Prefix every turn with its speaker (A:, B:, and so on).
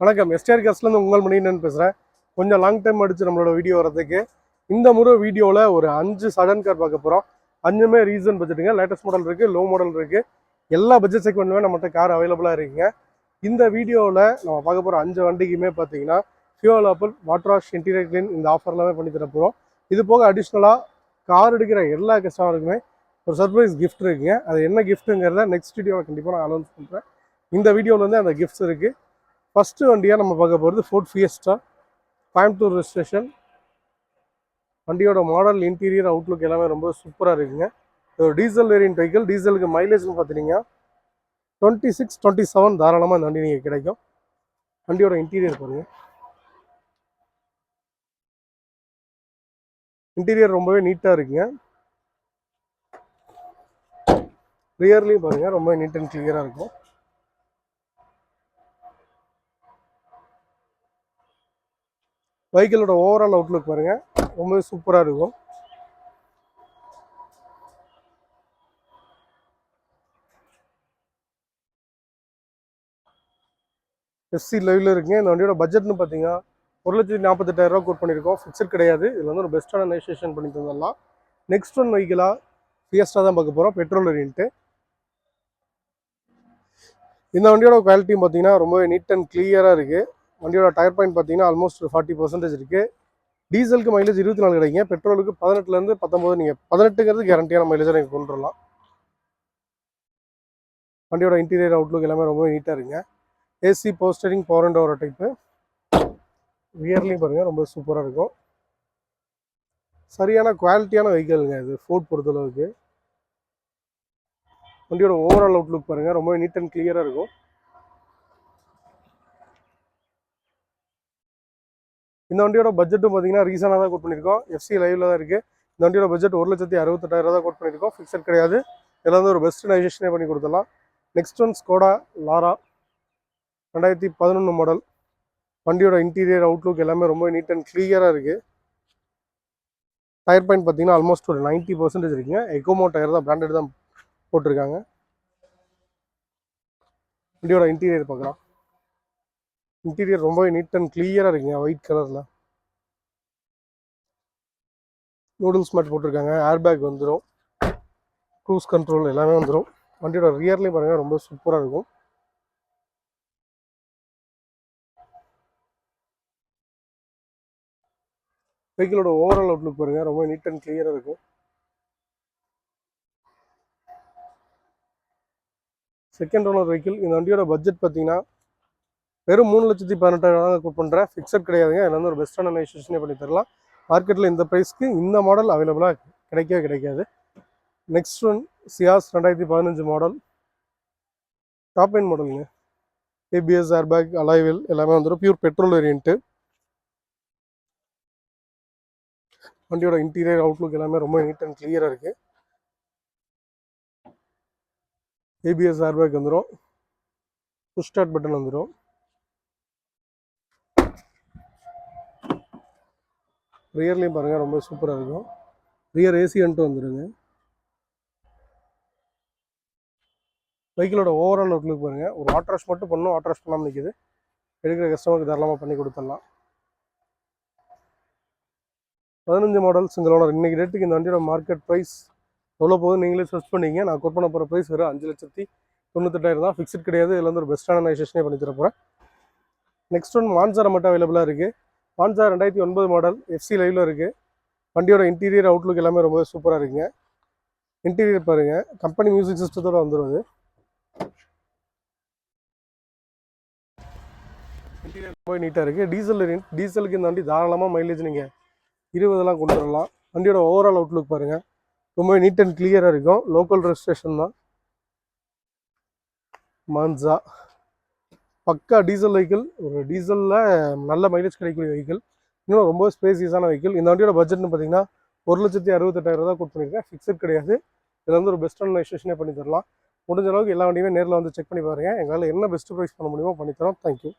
A: வணக்கம். எஸ்டிஆர் காஸ்ட்லேருந்து உங்கள் மணின்னு பேசுகிறேன் கொஞ்சம் லாங் டைம் அடிச்சு நம்மளோட வீடியோ வரதுக்கு இந்த முறை வீடியோவில் ஒரு அஞ்சு சடன் கார் பார்க்க போகிறோம் அஞ்சுமே ரீசன் பட்ஜெட்டுங்க லேட்டஸ்ட் மாடல் இருக்குது லோ மாடல் இருக்குது எல்லா பட்ஜெட் செக்மெண்ட்டுமே நம்மகிட்ட கார் அவைலபிளாக இருக்குங்க. இந்த வீடியோவில் நம்ம பார்க்க போகிற அஞ்சு வண்டிக்குமே பார்த்தீங்கன்னா fuel apple water wash interior clean இந்த ஆஃபர் எல்லாமே பண்ணி தர போகிறோம் இது போக அடிஷ்னலாக கார் எடுக்கிற எல்லா கஸ்டமருக்குமே ஒரு சர்ப்ரைஸ் கிஃப்ட் இருக்குங்க. அது என்ன கிஃப்ட்டுங்கிறத நெக்ஸ்ட் வீடியோவில் கண்டிப்பாக நான் அனௌன்ஸ் பண்ணுறேன் இந்த வீடியோவில் வந்து அந்த கிஃப்ட்ஸ் இருக்குது ஃபஸ்ட்டு வண்டியாக நம்ம பார்க்க போகிறது ஃபோர்ட் ஃபியஸ்டா கோயம்புத்தூர் ரெஜிஸ்ட்ரேஷன் வண்டியோட மாடல் இன்டீரியர் அவுட்லுக் எல்லாமே ரொம்ப சூப்பராக இருக்குங்க. இது டீசல் வேரியன்ட் வெஹிக்கிள் டீசலுக்கு மைலேஜ்னு பார்த்துட்டிங்கன்னா டுவெண்ட்டி சிக்ஸ் டுவெண்ட்டி செவன் தாராளமாக இந்த வண்டி நீங்கள் கிடைக்கும். வண்டியோட இன்டீரியர் பாருங்க. இன்டீரியர் ரொம்பவே நீட்டாக இருக்குங்க. ரியர்லேயும் பாருங்கள் ரொம்ப நீட் அண்ட் கிளியராக இருக்கும். வெஹிக்கிளோட ஓவரால் அவுட்லுக் பாருங்கள் ரொம்பவே சூப்பராக இருக்கும். எஸ்சி லெவலில் இருக்குங்க. இந்த வண்டியோட பட்ஜெட்னு பார்த்தீங்கன்னா ஒரு லட்சத்தி நாற்பத்தெட்டாயிரரூவா கோட் பண்ணியிருக்கோம் ஃபிக்ஸட் கிடையாது. இதில் வந்து ஒரு பெஸ்ட்டான நெகோசியேஷன் பண்ணி தந்துடலாம். நெக்ஸ்ட் ஒன் வெஹிக்கிளாக ஃபியஸ்டாக தான் பார்க்க போகிறோம் பெட்ரோல் வேரியன்ட்டு இந்த வண்டியோட குவாலிட்டியும் பார்த்தீங்கன்னா ரொம்பவே நீட் அண்ட் கிளியராக இருக்குது வண்டியோட டயர் பாயிண்ட் பார்த்தீங்கன்னா ஆல்மோஸ்ட் ஃபார்ட்டி பர்சன்டேஜ் இருக்குது டீசலுக்கு மைலேஜ் இருபத்தி நாலு கிடைக்குங்க. பெட்ரோலுக்கு பதினெட்டுலேருந்து பத்தொம்போது நீங்கள் பதினெட்டுங்கிறது கேரண்டியான மைலேஜை நீங்கள் கொண்டு வரலாம். வண்டியோட இன்டீரியர் அவுட்லுக் எல்லாமே ரொம்பவே நீட்டாக இருக்குங்க. ஏசி போஸ்டரிங் பவர் அண்ட் ஓவர் டைப்பு வியர்லையும் பாருங்கள் ரொம்ப சூப்பராக இருக்கும். சரியான குவாலிட்டியான வெஹிக்கிள்ங்க இது ஃபோர்ட் பொறுத்தளவுக்கு. வண்டியோட ஓவரால் அவுட்லுக் பாருங்கள் ரொம்பவே நீட் அண்ட் கிளியராக இருக்கும். இந்த வண்டியோட பட்ஜெட்டும் பார்த்தீங்கன்னா ரீசனாக தான் கோட் பண்ணியிருக்கோம். எஃப்சி லைவ்ல தான் இருக்குது இந்த வண்டியோட பட்ஜெட் ஒரு லட்சத்தி அறுபத்தெட்டாயிரம் தான் கோட் பண்ணியிருக்கோம். ஃபிக்ஸட் கிடையாது. இதில் வந்து ஒரு பெஸ்ட் நைசேஷனே பண்ணி கொடுத்துடலாம். நெக்ஸ்ட் ஒன் ஸ்கோடா லாரா ரெண்டாயிரத்தி பதினொன்று மாடல் வண்டியோட இன்டீரியர் அவுட்லுக் எல்லாமே ரொம்ப நீட் அண்ட் கிளியராக இருக்குது டயர் பாயிண்ட் பார்த்தீங்கன்னா ஆல்மோஸ்ட் ஒரு நைன்ட்டி பர்சன்டேஜ் இருக்குங்க. எக்கோமோ டயர் தான் பிராண்டட் தான் போட்டிருக்காங்க. வண்டியோட இன்டீரியர் பார்க்கலாம். இன்டீரியர் ரொம்பவே நீட் அண்ட் கிளியராக இருக்குங்க ஒயிட் கலரில் நூடுல்ஸ் மேட் போட்டிருக்காங்க ஏர் பேக் வந்துடும் க்ரூஸ் கண்ட்ரோல் எல்லாமே வந்துடும் வண்டியோட ரியர்லேயும் பாருங்கள் ரொம்ப சூப்பராக இருக்கும். வெஹிக்கிளோட ஓவரால் அவுட்லுக் பாருங்கள் ரொம்ப நீட் அண்ட் கிளியராக இருக்கும். செகண்ட் ஓனர் வெஹிக்கிள் இந்த வண்டியோட பட்ஜெட் பார்த்தீங்கன்னா வெறும் மூணு லட்சத்தி பதினெட்டாயிரம் தான் கோட் பண்ணுறேன் ஃபிக்ஸட் கிடையாதுங்க. எல்லாமே வந்து ஒரு பெஸ்ட்டான நெகோசியேஷனே பண்ணி தரலாம். மார்க்கெட்டில் இந்த ப்ரைஸ்க்கு இந்த மாடல் அவைலபிளாக கிடைக்கவே கிடைக்காது. நெக்ஸ்ட் ஒன் சியாஸ் ரெண்டாயிரத்தி பதினஞ்சு மாடல் டாப் எண்ட் மாடலுங்க ஏபிஎஸ் ஏர்பேக் அலாய்வில் எல்லாமே வந்துடும் பியூர் பெட்ரோல் வேரியன்ட்டு வண்டியோட இன்டீரியர் அவுட்லுக் எல்லாமே ரொம்ப நீட் அண்ட் கிளியராக இருக்குது ஏபிஎஸ் ஏர்பேக் வந்துடும் புஷ் ஸ்டார்ட் பட்டன் வந்துடும் ரியர்லேயும் பாருங்கள் ரொம்ப சூப்பராக இருக்கும். ரியர் ஏசியன்ட்டு வந்துடுங்க வெஹிக்கிளோட ஓவரால் அவுட்லுக் பாருங்கள் ஒரு வாட்டர் வாஷ் மட்டும் பண்ணணும் வாட்டர் வாஷ் பண்ணாமல் நிற்கிது எடுக்கிற கஸ்டமருக்கு தாராளமாக பண்ணி கொடுத்துடலாம். பதினஞ்சு மாடல் சிங்கிள் ஓனர் இன்றைக்கி ரேட்டுக்கு இந்த வண்டியோட மார்க்கெட் ப்ரைஸ் எவ்வளோ போகுது நீங்களே சர்ச் பண்ணிங்க நான் கோட் பண்ண போகிற ப்ரைஸ் வெறும் அஞ்சு லட்சத்தி தொண்ணூத்தெட்டாயிரம் தான். ஃபிக்ஸ்ட் கிடையாது. இதில் வந்து ஒரு பெஸ்ட்டான நைசேஷனே பண்ணி தர போகிறேன் நெக்ஸ்ட் ஒன் மான்சாரை மட்டும் அவைலபிளாக இருக்குது மான்சா ரெண்டாயிரத்தி ஒன்பது மாடல் எஃப்சி லைவில் இருக்குது வண்டியோட இன்டீரியர் அவுட்லுக் எல்லாமே ரொம்ப சூப்பராக இருக்குங்க. இன்டீரியர் பாருங்கள் கம்பெனி மியூசிக் சிஸ்டத்தோடு வந்துடுவது இன்டீரியர் ரொம்ப நீட்டாக இருக்குது டீசல் டீசலுக்கு இந்த வண்டி தாராளமாக மைலேஜ் நீங்கள் இருபதெல்லாம் கொண்டு வரலாம். வண்டியோட ஓவரால் அவுட்லுக் பாருங்கள் ரொம்ப நீட் அண்ட் கிளியராக இருக்கும். லோக்கல் ரெஜிஸ்ட்ரேஷன் தான். மான்சா பக்கா டீசல் வெஹிக்கிள் ஒரு டீசலில் நல்ல மைலேஜ் கிடைக்கக்கூடிய வெஹிக்கிள் இன்னும் ரொம்ப ஸ்பேசியஸான வெஹிக்கிள் இந்த வண்டியோட பட்ஜெட்னு பார்த்தீங்கன்னா ஒரு லட்சத்தி அறுபத்தெட்டாயிரம் தான் கொடுத்து பண்ணியிருக்கேன் ஃபிக்ஸட் கிடையாது. இதில் வந்து ஒரு பெஸ்ட்டான நெகோசியேஷனே பண்ணி தரலாம். முடிஞ்ச அளவுக்கு எல்லா வண்டியுமே நேரில் வந்து செக் பண்ணி பாருங்கள் எங்களால் என்ன பெஸ்ட் ப்ரைஸ் பண்ண முடியுமோ பண்ணித்தரோம் தேங்க்யூ